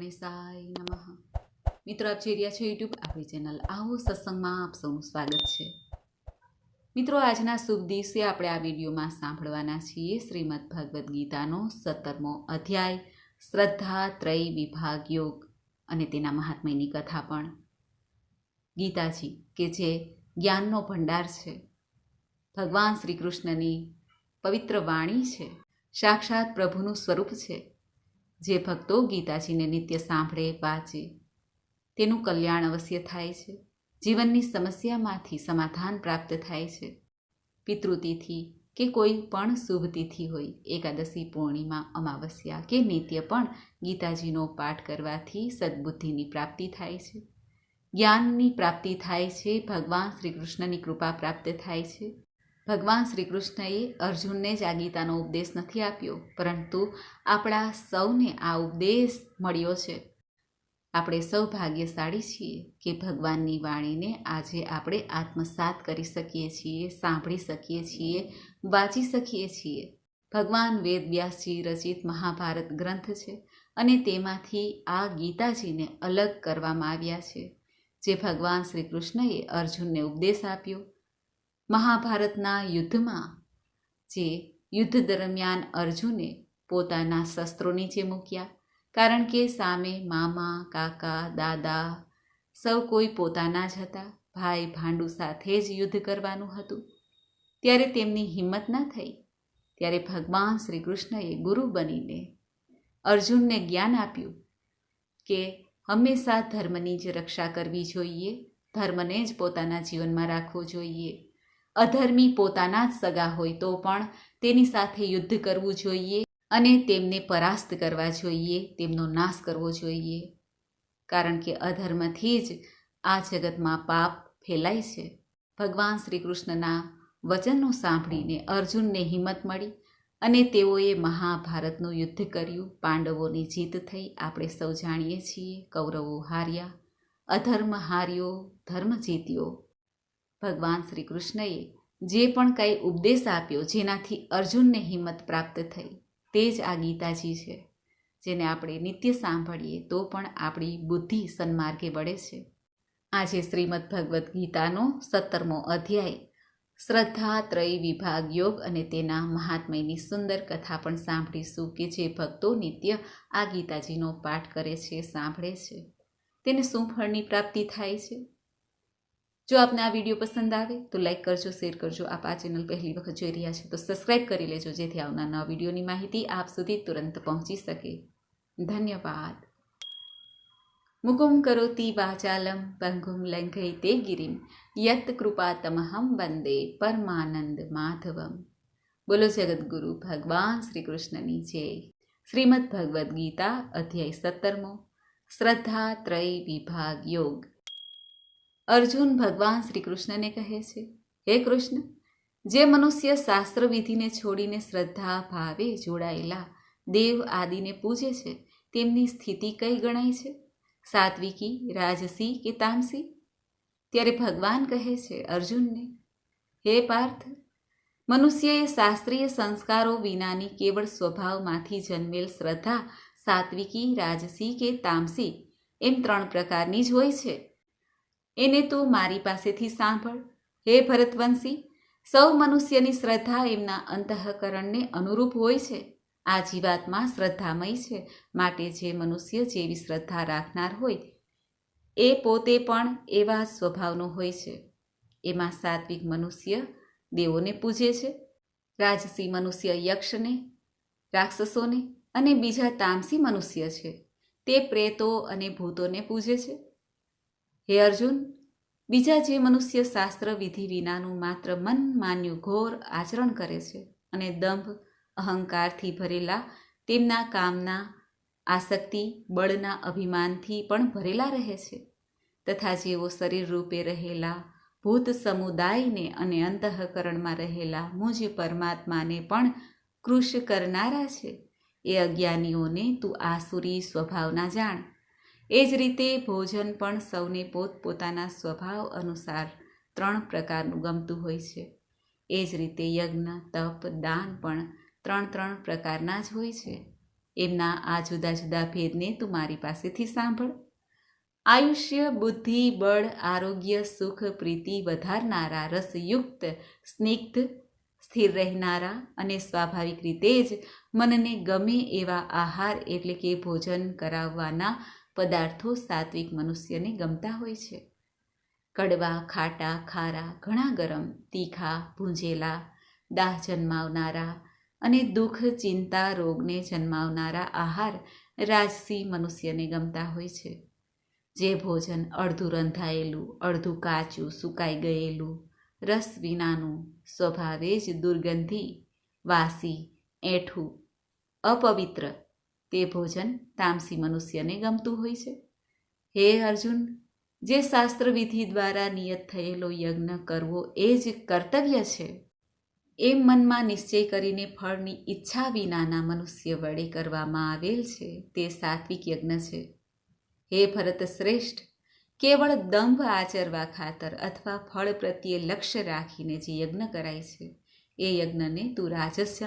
ગણેશાય નમઃ. મિત્રો, આપ જોઈ રહ્યા છો યુટ્યુબ આપણી ચેનલ આવો સત્સંગમાં આપ સૌનું સ્વાગત છે. મિત્રો, આજના શુભ દિવસે આપણે આ વિડીયોમાં સાંભળવાના છીએ શ્રીમદ ભગવદ્ ગીતાનો સત્તરમો અધ્યાય, શ્રદ્ધા ત્રય વિભાગ યોગ અને તેના મહાત્મ્યની કથા પણ. ગીતાજી કે જે જ્ઞાનનો ભંડાર છે. ભગવાન શ્રી કૃષ્ણની પવિત્ર વાણી છે. સાક્ષાત પ્રભુનું સ્વરૂપ છે. જે ભક્તો ગીતાજીને નિત્ય સાંભળે, વાંચે, તેનું કલ્યાણ અવશ્ય થાય છે. જીવનની સમસ્યામાંથી સમાધાન પ્રાપ્ત થાય છે. પિતૃતિથિ કે કોઈ પણ શુભ તિથિ હોય, એકાદશી પૂર્ણિમા, અમાવસ્યા કે નિત્ય પણ ગીતાજીનો પાઠ કરવાથી સદબુદ્ધિની પ્રાપ્તિ થાય છે. જ્ઞાનની પ્રાપ્તિ થાય છે, ભગવાન શ્રી કૃષ્ણની કૃપા પ્રાપ્ત થાય છે. ભગવાન શ્રી કૃષ્ણએ અર્જુનને જ આ ગીતાનો ઉપદેશ નથી આપ્યો, પરંતુ આપણા સૌને આ ઉપદેશ મળ્યો છે. આપણે સૌ ભાગ્યશાળી છીએ કે ભગવાનની વાણીને આજે આપણે આત્મસાત કરી શકીએ છીએ, સાંભળી શકીએ છીએ, વાંચી શકીએ છીએ. ભગવાન વેદવ્યાસજી રચિત મહાભારત ગ્રંથ છે અને તેમાંથી આ ગીતાજીને અલગ કરવામાં આવ્યા છે, જે ભગવાન શ્રી કૃષ્ણએ અર્જુનને ઉપદેશ આપ્યો. મહાભારતના યુદ્ધમાં જે યુદ્ધ દરમિયાન અર્જુને પોતાના શસ્ત્રો નીચે મૂક્યા. કારણ કે સામે મામા, કાકા, દાદા સૌ કોઈ પોતાના જ હતા. ભાઈ ભાંડુ સાથે જ યુદ્ધ કરવાનું હતું. ત્યારે તેમની હિંમત ન થઈ. ત્યારે ભગવાન શ્રી કૃષ્ણએ ગુરુ બનીને અર્જુનને જ્ઞાન આપ્યું કે હંમેશા ધર્મની જ રક્ષા કરવી જોઈએ. ધર્મને જ પોતાના જીવનમાં રાખવો જોઈએ. અધર્મી પોતાના જ સગા હોય તો પણ તેની સાથે યુદ્ધ કરવું જોઈએ અને તેમને પરાસ્ત કરવા જોઈએ, તેમનો નાશ કરવો જોઈએ. કારણ કે અધર્મથી જ આ જગતમાં પાપ ફેલાય છે. ભગવાન શ્રી કૃષ્ણના વચનો સાંભળીને અર્જુનને હિંમત મળી અને તેઓએ મહાભારતનું યુદ્ધ કર્યું. પાંડવોની જીત થઈ. આપણે સૌ જાણીએ છીએ. કૌરવો હાર્યા. અધર્મ હાર્યો. ધર્મ જીત્યો. ભગવાન શ્રી કૃષ્ણએ જે પણ કંઈ ઉપદેશ આપ્યો જેનાથી અર્જુનને હિંમત પ્રાપ્ત થઈ, તે જ આ ગીતાજી છે. જેને આપણે નિત્ય સાંભળીએ તો પણ આપણી બુદ્ધિ સન્માર્ગે વળે છે. આજે શ્રીમદ ભગવદ્ ગીતાનો સત્તરમો અધ્યાય, શ્રદ્ધા ત્રય વિભાગ યોગ અને તેના મહાત્મયની સુંદર કથા પણ સાંભળીશું કે જે ભક્તો નિત્ય આ ગીતાજીનો પાઠ કરે છે, સાંભળે છે. તેને શું ફળની પ્રાપ્તિ થાય છે? જો આપને આ વીડિયો પસંદ આવે, તો લાઈક કરજો, શેર કરજો. આપ આ ચેનલ પહેલી વખત જોઈ રહ્યા છે, તો સબસ્ક્રાઈબ કરી લેજો, જેથી આવનાર નવા વિડીયોની માહિતી આપ સુધી તુરંત પહોંચી શકે. ધન્યવાદ. મુકુમ કરોતિ વાચાલમ, પંગુમ લંઘયતે ગિરિમ. યત કૃપા તમહમ વંદે પરમાનંદ માધવમ. બોલો જગદગુરુ ભગવાન શ્રી કૃષ્ણની જય. શ્રીમદ ભગવદ્ ગીતા અધ્યાય સત્તરમો. શ્રદ્ધા ત્રય વિભાગ યોગ. અર્જુન ભગવાન શ્રી કૃષ્ણને કહે છે, હે કૃષ્ણ, જે મનુષ્ય શાસ્ત્ર વિધિને છોડીને શ્રદ્ધા ભાવે જોડાયેલા દેવ આદિને પૂજે છે, તેમની સ્થિતિ કઈ ગણાય છે? સાત્વિકી, રાજસી કે તામસી? ત્યારે ભગવાન કહે છે અર્જુનને, હે પાર્થ, મનુષ્યએ શાસ્ત્રીય સંસ્કારો વિનાની કેવળ સ્વભાવમાંથી જન્મેલ શ્રદ્ધા સાત્વિકી, રાજસી કે તામસી એમ ત્રણ પ્રકારની જ હોય છે. એને તું મારી પાસેથી સાંભળ. હે ભરતવંશી, સૌ મનુષ્યની શ્રદ્ધા એમના અંતઃકરણને અનુરૂપ હોય છે. આ જીવાત્મા શ્રદ્ધામય છે, માટે જે મનુષ્ય જેવી શ્રદ્ધા રાખનાર હોય, એ પોતે પણ એવા સ્વભાવનો હોય છે. એમાં સાત્વિક મનુષ્ય દેવોને પૂજે છે, રાજસી મનુષ્ય યક્ષને, રાક્ષસોને અને બીજા તામસી મનુષ્ય છે. તે પ્રેતો અને ભૂતોને પૂજે છે. હે અર્જુન, બીજા જે મનુષ્ય શાસ્ત્ર વિધિ વિનાનું માત્ર મન માન્યું ઘોર આચરણ કરે છે અને દંભ, અહંકારથી ભરેલા, તેમના કામના, આસક્તિ, બળના અભિમાનથી પણ ભરેલા રહે છે. તથા જેઓ શરીર રૂપે રહેલા, ભૂત સમુદાયને અને અંતઃકરણમાં રહેલા મુજ પરમાત્માને પણ કૃશ કરનારા છે. એ અજ્ઞાનીઓને તું આસુરી સ્વભાવના જાણ. એ જ રીતે ભોજન પણ સૌને પોતપોતાના સ્વભાવ અનુસાર ત્રણ પ્રકારનું ગમતું હોય છે. એ જ રીતે યજ્ઞ, તપ, દાન પણ ત્રણ ત્રણ પ્રકારના જ હોય છે. એમના આ જુદા જુદા ભેદને તું મારી પાસેથી સાંભળ. આયુષ્ય, બુદ્ધિ, બળ, આરોગ્ય, સુખ, પ્રીતિ વધારનારા, રસયુક્ત, સ્નિગ્ધ, સ્થિર રહેનારા અને સ્વાભાવિક રીતે જ મનને ગમે એવા આહાર એટલે કે ભોજન કરાવવાના પદાર્થો સાત્વિક મનુષ્યને ગમતા હોય છે. કડવા, ખાટા, ખારા, ઘણા ગરમ, તીખા, ભૂંજેલા, દાહ જન્માવનારા અને દુઃખ, ચિંતા, રોગને જન્માવનારા આહાર રાજસી મનુષ્યને ગમતા હોય છે. જે ભોજન અડધું રંધાયેલું, અડધું કાચું, સુકાઈ ગયેલું, રસ વિનાનું, સ્વભાવે જ દુર્ગંધી, વાસી, એઠું, અપવિત્ર તે ભોજન તામસી મનુષ્યને ગમતું હોય છે. હે અર્જુન, જે શાસ્ત્રવિધિ દ્વારા નિયત થયેલો યજ્ઞ કરવો એ જ કર્તવ્ય છે. એમ મનમાં નિશ્ચય કરીને ફળની ઈચ્છા વિનાના મનુષ્ય વડે કરવામાં આવેલ છે તે સાત્વિક યજ્ઞ છે. હે ભરત શ્રેષ્ઠ, કેવળ દંભ આચરવા ખાતર અથવા ફળ પ્રત્યે લક્ષ્ય રાખીને જે યજ્ઞ કરાય છે, એ યજ્ઞને તું રાજસ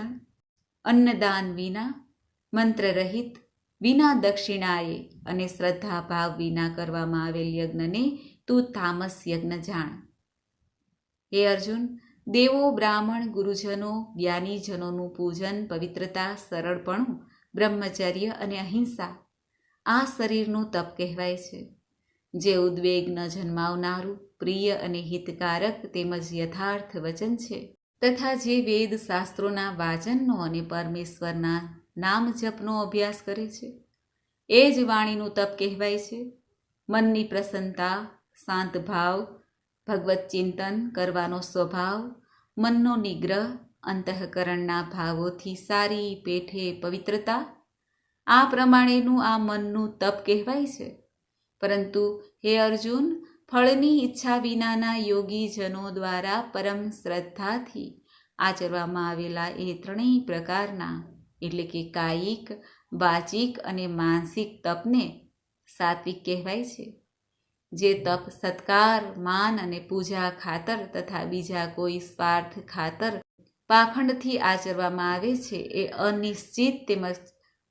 અન્નદાન વિના મંત્રરહિત, વિના દક્ષિણાએ અને શ્રદ્ધા ભાવ વિના કરવામાં આવેલ યજ્ઞને તું તામસ યજ્ઞ જાણ. હે અર્જુન, દેવો, બ્રાહ્મણ, ગુરુજનો, જ્ઞાનીજનોનું પૂજન, પવિત્રતા, સરળપણું, બ્રહ્મચર્ય અને અહિંસા, આ શરીરનું તપ કહેવાય છે. જે ઉદ્વેગ ન જન્માવનારું, પ્રિય અને હિતકારક તેમજ યથાર્થ વચન છે. તથા જે વેદ શાસ્ત્રોના વાચનનો અને પરમેશ્વરના નામ જપનો અભ્યાસ કરે છે. એ જ વાણીનું તપ કહેવાય છે. મનની પ્રસન્નતા, શાંત ભાવ, ભગવત ચિંતન કરવાનો સ્વભાવ, મનનો નિગ્રહ, અંતઃકરણના ભાવોથી સારી પેઠે પવિત્રતા, આ પ્રમાણેનું આ મનનું તપ કહેવાય છે. પરંતુ હે અર્જુન, ફળની ઈચ્છા વિનાના યોગીજનો દ્વારા પરમ શ્રદ્ધાથી આચરવામાં આવેલા એ ત્રણેય પ્રકારના એટલે કે કાયિક, વાચિક અને માનસિક તપને સાત્વિક કહેવાય છે. જે તપ સત્કાર, માન અને પૂજા ખાતર તથા બીજા કોઈ સ્વાર્થ ખાતર પાખંડથી આચરવામાં આવે છે, એ અનિશ્ચિત તેમજ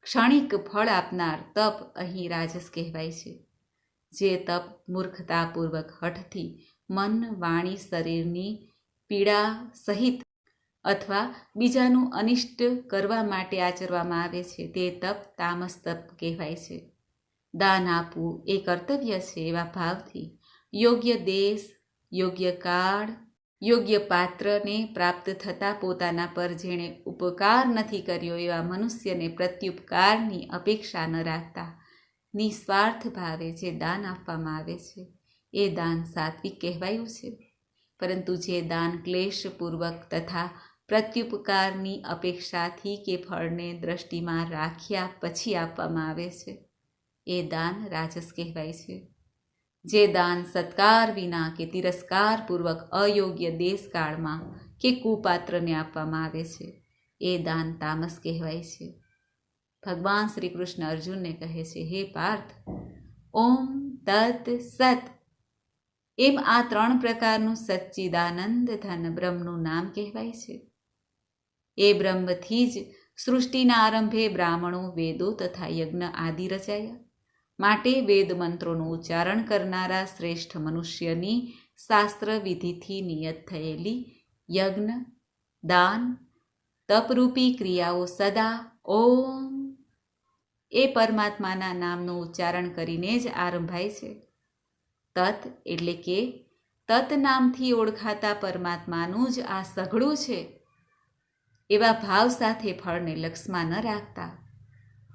ક્ષણિક ફળ આપનાર તપ અહીં રાજસ કહેવાય છે. જે તપ મૂર્ખતાપૂર્વક હઠથી મન, વાણી, શરીરની પીડા સહિત અથવા બીજાનું અનિષ્ટ કરવા માટે આચરવામાં આવે છે. તે તપ, તામસ, તપ કહેવાય છે. દાન આપવું એ કર્તવ્ય છે એવા ભાવથી. યોગ્ય દેશ, યોગ્ય કાળ, યોગ્ય પાત્રને પ્રાપ્ત થતાં પોતાના પર જેણે ઉપકાર નથી કર્યો એવા મનુષ્યને પ્રત્યુપકારની અપેક્ષા ન રાખતા. નિસ્વાર્થ ભાવે જે દાન આપવામાં આવે છે, એ દાન સાત્વિક કહેવાયું છે. પરંતુ જે દાન ક્લેશપૂર્વક તથા પ્રત્યુપકારની અપેક્ષાથી કે ફળને દ્રષ્ટિમાં રાખ્યા પછી આપવામાં આવે છે. એ દાન રાજસ કહેવાય છે. જે દાન સત્કાર વિના કે તિરસ્કારપૂર્વક અયોગ્ય દેશકાળમાં કે કુપાત્રને આપવામાં આવે છે, એ દાન તામસ કહેવાય છે. ભગવાન શ્રી કૃષ્ણ અર્જુનને કહે છે, હે પાર્થ, ઓમ તત સત. એમ આ ત્રણ પ્રકારનું સચ્ચિદાનંદ ધન બ્રહ્મનું નામ કહેવાય છે. એ બ્રહ્મથી જ સૃષ્ટિના આરંભે બ્રાહ્મણો વેદો તથા યજ્ઞ આદિ રચાયા. માટે વેદ મંત્રોનું ઉચ્ચારણ કરનારા શ્રેષ્ઠ મનુષ્યની શાસ્ત્ર વિધિથી નિયત થયેલી યજ્ઞ, દાન, તપરૂપી ક્રિયાઓ સદા ઓમ. એ પરમાત્માના નામનું ઉચ્ચારણ કરીને જ આરંભાય છે. તત એટલે કે તત નામથી ઓળખાતા પરમાત્માનું જ આ સઘળું છે. એવા ભાવ સાથે ફળને લક્ષમાં ન રાખતા.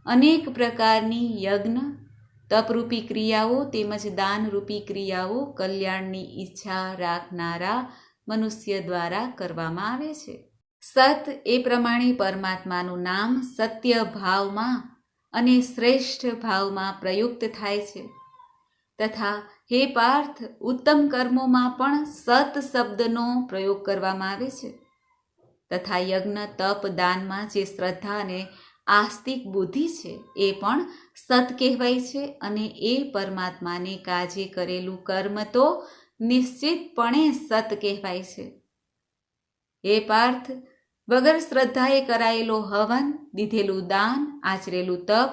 અનેક પ્રકારની યજ્ઞ, તપરૂપી ક્રિયાઓ તેમજ દાનરૂપી ક્રિયાઓ કલ્યાણની ઈચ્છા રાખનારા મનુષ્ય દ્વારા કરવામાં આવે છે. સત એ પ્રમાણે પરમાત્માનું નામ સત્ય ભાવમાં અને શ્રેષ્ઠ ભાવમાં પ્રયુક્ત થાય છે. તથા હે પાર્થ, ઉત્તમ કર્મોમાં પણ સત શબ્દનો પ્રયોગ કરવામાં આવે છે. તથા યજ્ઞ, તપ, દાનમાં જે શ્રદ્ધા અને આસ્તિક બુદ્ધિ છે, એ પણ સત કહેવાય છે અને એ પરમાત્માને કાજે કરેલું કર્મ તો નિશ્ચિતપણે સત કહેવાય છે. હે પાર્થ, વગર શ્રદ્ધાએ કરાયેલો હવન, દીધેલું દાન, આચરેલું તપ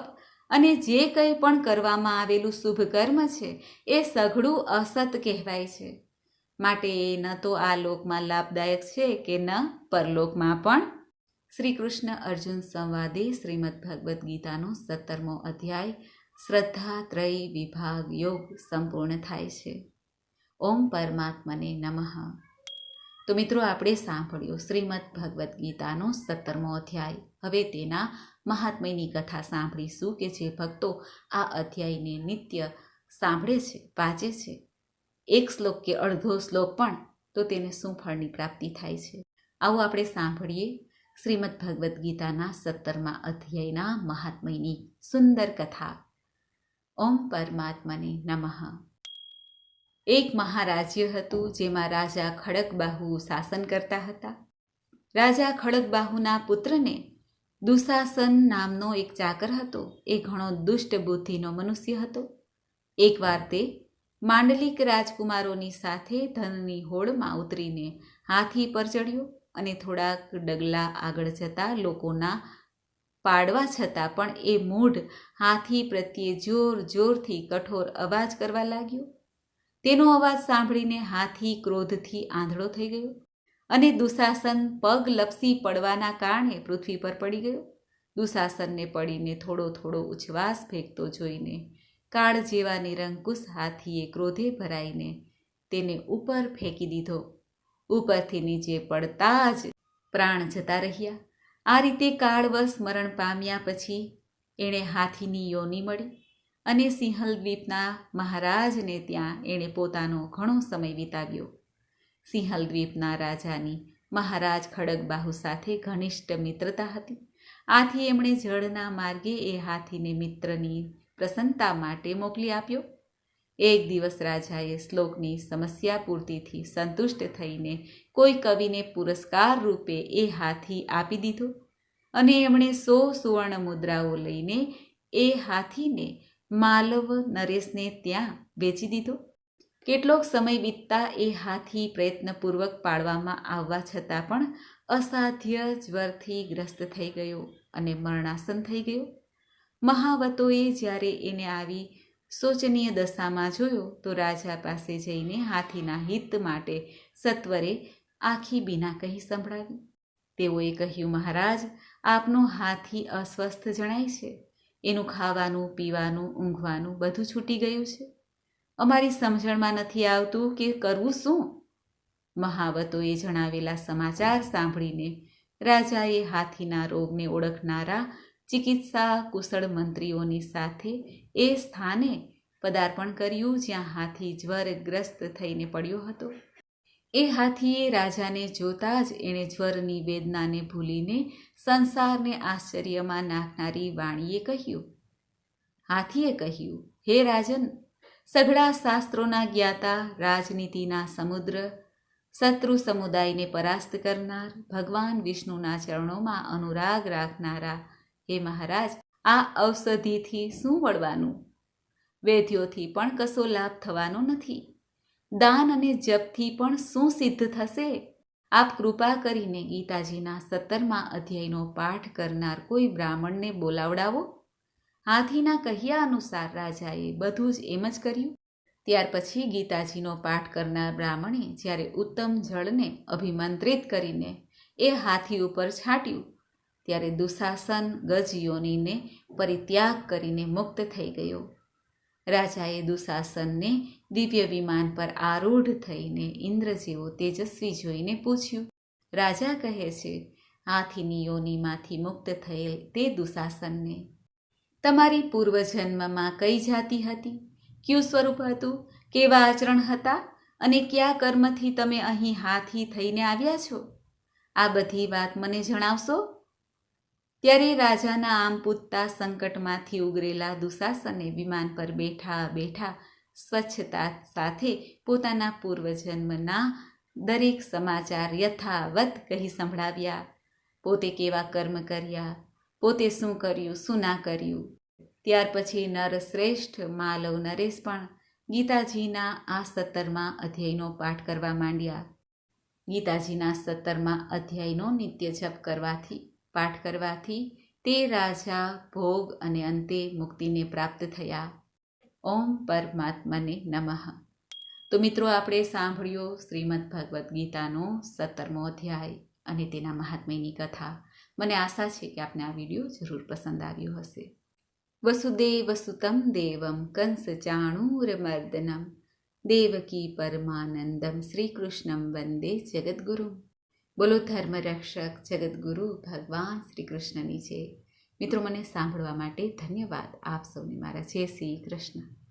અને જે કંઈ પણ કરવામાં આવેલું શુભ કર્મ છે, એ સઘળું અસત કહેવાય છે. માટે એ ન તો આ લોકમાં લાભદાયક છે કે ન પરલોકમાં પણ. શ્રી કૃષ્ણ અર્જુન સંવાદે શ્રીમદ ભગવદ્ ગીતાનો સત્તરમો અધ્યાય, શ્રદ્ધા ત્રય વિભાગ યોગ સંપૂર્ણ થાય છે. ઓમ પરમાત્મને નમઃ. તો મિત્રો, આપણે સાંભળ્યો શ્રીમદ ભગવદ્ ગીતાનો સત્તરમો અધ્યાય. હવે તેના મહાત્મ્યની કથા સાંભળીશું કે જે ભક્તો આ અધ્યાયને નિત્ય સાંભળે છે, વાંચે છે. એક શ્લોક કે અડધો શ્લોક પણ, તો તેને શું ફળની પ્રાપ્તિ થાય છે. આવું આપણે સાંભળીએ શ્રીમદ ભગવદ્ ગીતાના સત્તરમા અધ્યાયના મહાત્મયની સુંદર કથા. ઓમ પરમાત્મને નમઃ. એક મહારાજ્ય હતું જેમાં રાજા ખડકબાહુ શાસન કરતા હતા. રાજા ખડકબાહુના પુત્રને દુશાસન નામનો એક ચાકર હતો. એ ઘણો દુષ્ટ બુદ્ધિનો મનુષ્ય હતો. એકવાર તે માંડલિક રાજકુમારોની સાથે ધનની હોડમાં ઉતરીને હાથી પર ચડ્યો અને થોડાક ડગલા આગળ જતા લોકોના પાડવા છતાં પણ એ મૂઢ હાથી પ્રત્યે જોર જોરથી કઠોર અવાજ કરવા લાગ્યો. તેનો અવાજ સાંભળીને હાથી ક્રોધથી આંધળો થઈ ગયો અને દુશાસન પગ લપસી પડવાના કારણે પૃથ્વી પર પડી ગયો. દુશાસનને પડીને થોડો થોડો ઉચ્છ્વાસ ફેંકતો જોઈને કાળ જેવા નિરંકુશ હાથીએ ક્રોધે ભરાઈને તેને ઉપર ફેંકી દીધો. ઉપરથી નીચે પડતા જ પ્રાણ જતા રહ્યા. આ રીતે કાળવશ મરણ પામ્યા પછી એણે હાથીની યોની મળી અને સિંહલ દ્વીપના મહારાજને ત્યાં એણે પોતાનો ઘણો સમય વિતાવ્યો. સિંહલ દ્વીપના રાજાની મહારાજ ખડગબાહુ સાથે ઘનિષ્ઠ મિત્રતા હતી. આથી એમણે જળના માર્ગે એ હાથીને મિત્રની પ્રસન્નતા માટે મોકલી આપ્યો. એક દિવસ રાજાએ શ્લોકની સમસ્યા પૂર્તિથી સંતુષ્ટ થઈને કોઈ કવિને પુરસ્કાર રૂપે એ હાથી આપી દીધો અને એમણે સો સુવર્ણ મુદ્રાઓ લઈને એ હાથીને માલવ નરેશને ત્યાં વેચી દીધો. કેટલોક સમય વીતતા એ હાથી પ્રયત્નપૂર્વક પાડવામાં આવવા છતાં પણ અસાધ્ય જ્વરથી ગ્રસ્ત થઈ ગયો અને મરણાસન થઈ ગયો. મહાવતોએ જ્યારે એને આવી શોચનીય દશામાં જોયો, તો રાજા પાસે જઈને હાથીના હિત માટે સત્વરે આખી બીના કહી સંભળાવી. તેઓએ કહ્યું, મહારાજ, આપનો હાથી અસ્વસ્થ જણાય છે. એનું ખાવાનું, પીવાનું, ઊંઘવાનું બધું છૂટી ગયું છે. અમારી સમજણમાં નથી આવતું કે કરવું શું. મહાવતોએ જણાવેલા સમાચાર સાંભળીને રાજાએ હાથીના રોગને ઓળખનારા ચિકિત્સા કુશળ મંત્રીઓની સાથે એ સ્થાને પદાર્પણ કર્યું જ્યાં હાથી જ્વરગ્રસ્ત થઈને પડ્યો હતો. એ હાથીએ રાજાને જોતા જ એણે જ્વરની વેદનાને ભૂલીને સંસારને આશ્ચર્યમાં નાખનારી વાણીએ કહ્યું. હાથીએ કહ્યું, હે રાજન, સઘળા શાસ્ત્રોના જ્ઞાતા, રાજનીતિના સમુદ્ર, શત્રુ સમુદાયને પરાસ્ત કરનાર, ભગવાન વિષ્ણુના ચરણોમાં અનુરાગ રાખનારા હે મહારાજ, આ ઔષધિથી શું વળવાનું? વેદ્યોથી પણ કશો લાભ થવાનો નથી. દાન અને જપથી પણ શું સિદ્ધ થશે? આપ કૃપા કરીને ગીતાજીના સત્તરમા અધ્યાયનો પાઠ કરનાર કોઈ બ્રાહ્મણને બોલાવડાવો. હાથીના કહ્યા અનુસાર રાજાએ બધું જ એમ જ કર્યું. ત્યાર પછી ગીતાજીનો પાઠ કરનાર બ્રાહ્મણે જ્યારે ઉત્તમ જળને અભિમંત્રિત કરીને એ હાથી ઉપર છાંટ્યું ત્યારે દુશાસન ગજયોનીને પરિત્યાગ કરીને મુક્ત થઈ ગયો. રાજાએ દુશાસનને દિવ્ય વિમાન પર આરૂઢ થઈને ઇન્દ્ર જેવો તેજસ્વી જોઈને પૂછ્યું, રાજા કહે છે, હાથીની યોનીમાંથી મુક્ત થયેલ તે દુશાસનને તમારી પૂર્વજન્મમાં કઈ જાતિ હતી? કયું સ્વરૂપ હતું? કેવા આચરણ હતા? અને કયા કર્મથી તમે અહીં હાથી થઈને આવ્યા છો? આ બધી વાત મને જણાવશો? ત્યારે રાજાના આમ પૂતતા સંકટમાંથી ઉગરેલા દુશાસને વિમાન પર બેઠા બેઠા સ્વચ્છતા સાથે પોતાના પૂર્વજન્મના દરેક સમાચાર યથાવત કહી સંભળાવ્યા. પોતે કેવા કર્મ કર્યા, પોતે શું કર્યું, શું ના કર્યું? ત્યાર પછી નરશ્રેષ્ઠ માલવ નરેશ પણ ગીતાજીના આ સત્તરમાં અધ્યાયનો પાઠ કરવા માંડ્યા. ગીતાજીના સત્તરમાં અધ્યાયનો નિત્ય જપ કરવાથી પાઠ કરવાથી તે રાજા ભોગ અને અંતે મુક્તિને પ્રાપ્ત થયા. ઓમ પરમાત્મને નમઃ. તો મિત્રો, આપણે સાંભળ્યો શ્રીમદ ભગવદ્ ગીતાનો સત્તરમો અધ્યાય અને તેના મહાત્મ્યની કથા. મને આશા છે કે આપને આ વીડિયો જરૂર પસંદ આવ્યો હશે. વસુદેવ સુતમ દેવમ કંસ ચાણૂરમર્દનમ દેવકી પરમાનંદમ શ્રીકૃષ્ણમ વંદે જગદગુરુ બોલો ધર્મ રક્ષક જગદગુરુ, ભગવાન શ્રી કૃષ્ણની છે મિત્રો, મને સાંભળવા માટે ધન્યવાદ. આપ સૌને મારા જય શ્રી કૃષ્ણ.